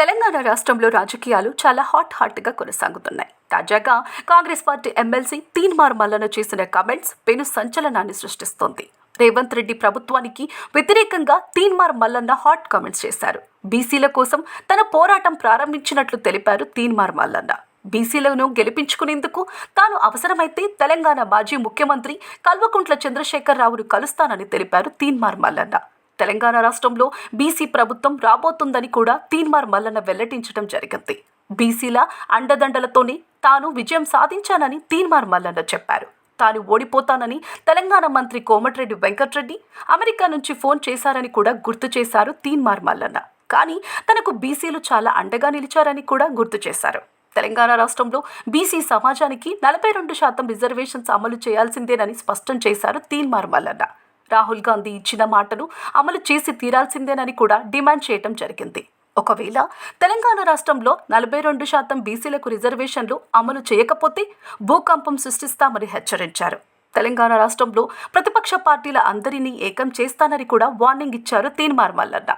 తెలంగాణ రాష్ట్రంలో రాజకీయాలు చాలా హాట్ హాట్గా కొనసాగుతున్నాయి. తాజాగా కాంగ్రెస్ పార్టీ ఎమ్మెల్సీ తీన్మార్ మల్లన చేసిన కామెంట్స్ పెను సంచలనాన్ని సృష్టిస్తోంది. రేవంత్ రెడ్డి ప్రభుత్వానికి వ్యతిరేకంగా తీన్మార్ మల్లన్న హాట్ కామెంట్స్ చేశారు. బీసీల కోసం తన పోరాటం ప్రారంభించినట్లు తెలిపారు తీన్మార్ మల్లన్న. బీసీలను గెలిపించుకునేందుకు తాను అవసరమైతే తెలంగాణ మాజీ ముఖ్యమంత్రి కల్వకుంట్ల చంద్రశేఖరరావును కలుస్తానని తెలిపారు తీన్మార్ మల్లన్న. తెలంగాణ రాష్ట్రంలో బీసీ ప్రభుత్వం రాబోతుందని కూడా తీన్మార్ మల్లన్న వెల్లడించడం జరిగింది. బీసీల అండదండలతోనే తాను విజయం సాధించానని తీన్మార్ మల్లన్న చెప్పారు. తాను ఓడిపోతానని తెలంగాణ మంత్రి కోమటిరెడ్డి వెంకట్రెడ్డి అమెరికా నుంచి ఫోన్ చేశారని కూడా గుర్తు చేశారు తీన్మార్ మల్లన్న. కానీ తనకు బీసీలు చాలా అండగా నిలిచారని కూడా గుర్తు చేశారు. తెలంగాణ రాష్ట్రంలో బీసీ సమాజానికి నలభై రెండు శాతం రిజర్వేషన్స్ అమలు చేయాల్సిందేనని స్పష్టం చేశారు తీన్మార్ మల్లన్న. రాహుల్ గాంధీ ఇచ్చిన మాటను అమలు చేసి తీరాల్సిందేనని కూడా డిమాండ్ చేయటం జరిగింది. ఒకవేళ తెలంగాణ రాష్ట్రంలో నలభై రెండు శాతం బీసీలకు రిజర్వేషన్లు అమలు చేయకపోతే భూకంపం సృష్టిస్తామని హెచ్చరించారు. తెలంగాణ రాష్ట్రంలో ప్రతిపక్ష పార్టీల అందరినీ ఏకం చేస్తానని కూడా వార్నింగ్ ఇచ్చారు తీన్మార్ మల్లన్న.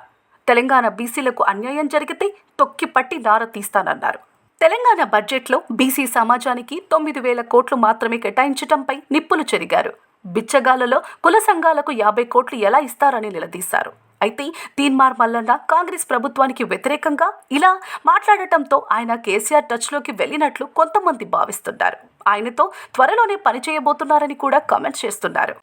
తెలంగాణ బీసీలకు అన్యాయం జరిగితే తొక్కి పట్టి నార తీస్తానన్నారు. తెలంగాణ బడ్జెట్లో బీసీ సమాజానికి తొమ్మిది వేల కోట్లు మాత్రమే కేటాయించడంపై నిప్పులు చెరిగారు. బిచ్చగాలలో కుల సంఘాలకు యాభై కోట్లు ఎలా ఇస్తారని నిలదీశారు. అయితే తీన్మార్ మల్లన్న కాంగ్రెస్ ప్రభుత్వానికి వ్యతిరేకంగా ఇలా మాట్లాడటంతో ఆయన కేసీఆర్ టచ్లోకి వెళ్ళినట్లు కొంతమంది భావిస్తున్నారు. ఆయనతో త్వరలోనే పనిచేయబోతున్నారని కూడా కామెంట్ చేస్తున్నారు.